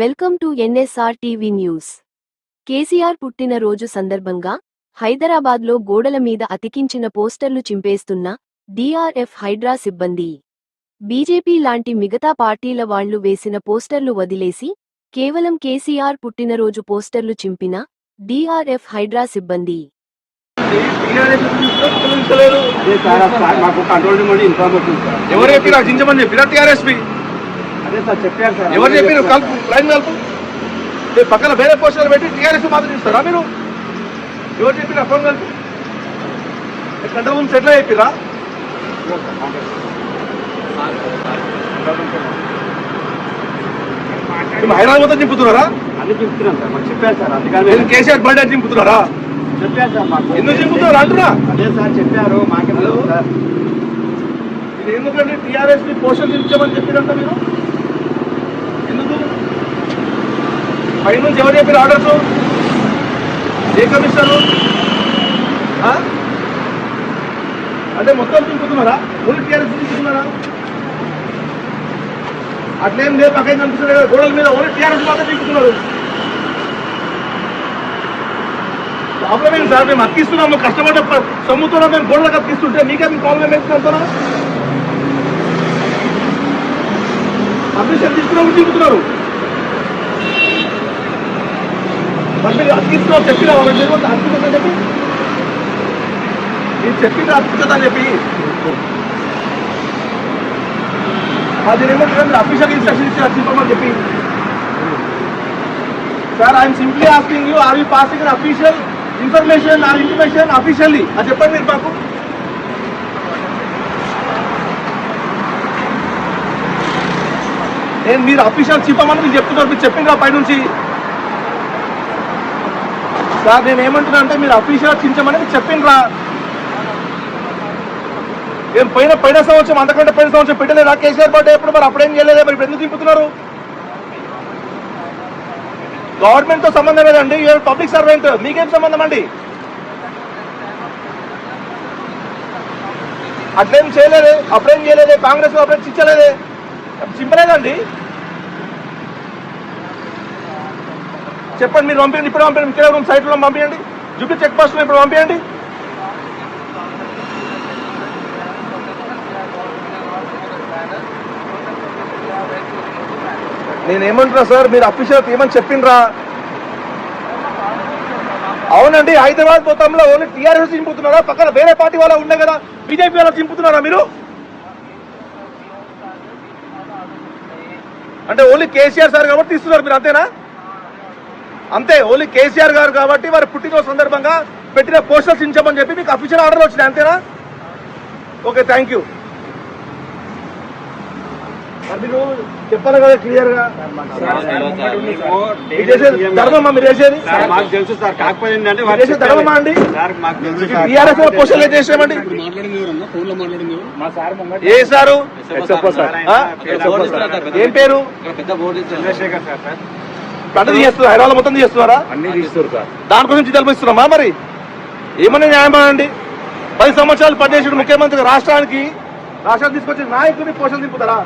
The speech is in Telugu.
Welcome to NSR TV news. KCR పుట్టినరోజు సందర్భంగా హైదరాబాద్లో గోడల మీద అతికించిన పోస్టర్లు చింపేస్తున్న డీఆర్ఎఫ్ హైడ్రా సిబ్బంది. బీజేపీ లాంటి మిగతా పార్టీల వాళ్ళు వేసిన పోస్టర్లు వదిలేసి కేవలం కేసీఆర్ పుట్టినరోజు పోస్టర్లు చింపిన డీఆర్ఎఫ్ హైడ్రా సిబ్బంది. ఎవరైతే టీఆర్ఎస్పీ చెప్పారు ఎవరు చెప్పిన కలుపు లైన్ కలుపు. ఈ పక్కన వేరే పోస్టర్లు పెట్టి టీఆర్ఎస్ మాత్రం ఇస్తారా మీరు? ఎవరు చెప్పిన ఫోన్ కలుపు. కంట్రోల్ రూమ్ సెటిల్ అయిపోయిరా? హైదరాబాద్ చింపుతున్నారా? అన్ని చెప్తున్నాం సార్ మాకు చెప్పారు సార్ అందుకని కేసీఆర్ బర్త్డే చింపుతున్నారా? చెప్పారు సార్ మాకు. ఎందుకు చింపుతున్నారు అంటున్నా? అదే సార్ చెప్పారు మాకేం ఎందుకంటే టీఆర్ఎస్ని పోషణ చించమని చెప్పిరంట మీరు ఎందుకు పై నుంచి ఎవరు చెప్పారు ఆర్డర్స్? ఏ కమిషనరు? అంటే మొత్తం తింపుతున్నారా ఓన్లీ టీఆర్ఎస్ చింపుతున్నారా అట్లేం లేదు పక్కన కనిపిస్తుంది కదా గోడల మీద ఓన్లీ టీఆర్ఎస్ మాత్రం తింపుతున్నారు ప్రాబ్లం ఏంటి సార్? మేము అక్కిస్తున్నాము కష్టపడ్డ ప- సొమ్ముతున్నాం మేము గోడలకు అక్కిస్తుంటే మీకే మీ ప్రాబ్లం ఏంటి అంటారా పర్మిషన్ తీసుకున్నాము తింపుతున్నారు మరి మీరు అతికిస్తున్నావు చెప్పినా వాళ్ళకి తెలియదు అతికిస్తుందని చెప్పి. మీరు చెప్పింది అతికిస్తుందని చెప్పి. అది ఏమంటారు అఫీషియల్ ఇన్స్ట్రక్షన్ ఇచ్చి అతికించమని చెప్పి. Sir I'm simply asking you are you passing official information or information officially అది చెప్పండి మీరు మాకు. నేను మీరు అఫీషియల్ చెప్పమని మీరు చెప్తున్నారు మీరు చెప్పిండ్రా పై నుంచి సార్ నేను ఏమంటున్నా అంటే మీరు అఫీషియల్ చించమని మీరు చెప్పిండ్రా. ఏం పైన పైన సంవత్సరం అంతకంటే పైన సంవత్సరం పెట్టలేదా? కేసీఆర్ పార్టీ ఎప్పుడు? మరి అప్పుడేం చేయలేదు? మరి ఇప్పుడు ఎందుకు దింపుతున్నారు గవర్నమెంట్తో సంబంధం లేదండి. You're public servant. మీకేం సంబంధం అండి? అట్లేం చేయలేదే. అప్పుడేం చేయలేదే? కాంగ్రెస్ అప్పుడేం చించలేదే? చింపలేదండి. చెప్పండి మీరు పంపించండి ఇప్పుడు పంపించండి కేవలం రూమ్ సైట్లో పంపించండి జూపీ చెక్ పోస్ట్లో ఇప్పుడు పంపించండి నేనేమంటున్నా సార్ మీరు అఫీషియల్ ఏమని చెప్పిండ్రా? అవునండి హైదరాబాద్ మొత్తంలో ఓన్లీ టీఆర్ఎస్ చింపుతున్నారా? పక్కన వేరే పార్టీ వాళ్ళ ఉండే కదా బీజేపీ వాళ్ళ చింపుతున్నారా మీరు? అంటే ఓన్లీ కేసీఆర్ సార్ కాబట్టి తీస్తున్నారు మీరు అంతేనా? అంతే ఓన్లీ కేసీఆర్ గారు కాబట్టి వారి పుట్టినరోజు సందర్భంగా పెట్టిన పోస్టర్స్ ఇచ్చమని చెప్పి మీకు అఫీషియల్ ఆర్డర్ వచ్చినాయి అంతేనా? ఓకే థ్యాంక్ యూ మీరు చెప్పాలి కదా క్లియర్గా. మీరు మాకు తెలుసు సార్ కాకపోతే ఏంటంటే అండి? టీఆర్ఎస్ పోస్టర్లు చేసామండి సారు? ఏం పేరు? చంద్రశేఖర్ సార్. చేస్తున్నారు హైదరాబాద్ మొత్తం చేస్తున్నారా అన్ని తీస్తారు సార్. దాని గురించి తెలిపిస్తున్నామా మరి? ఏమన్నా న్యాయమా అండి పది సంవత్సరాలు పనిచేసిన ముఖ్యమంత్రి రాష్ట్రానికి రాష్ట్రానికి తీసుకొచ్చిన నాయకుడిని పోషణ దింపుతారా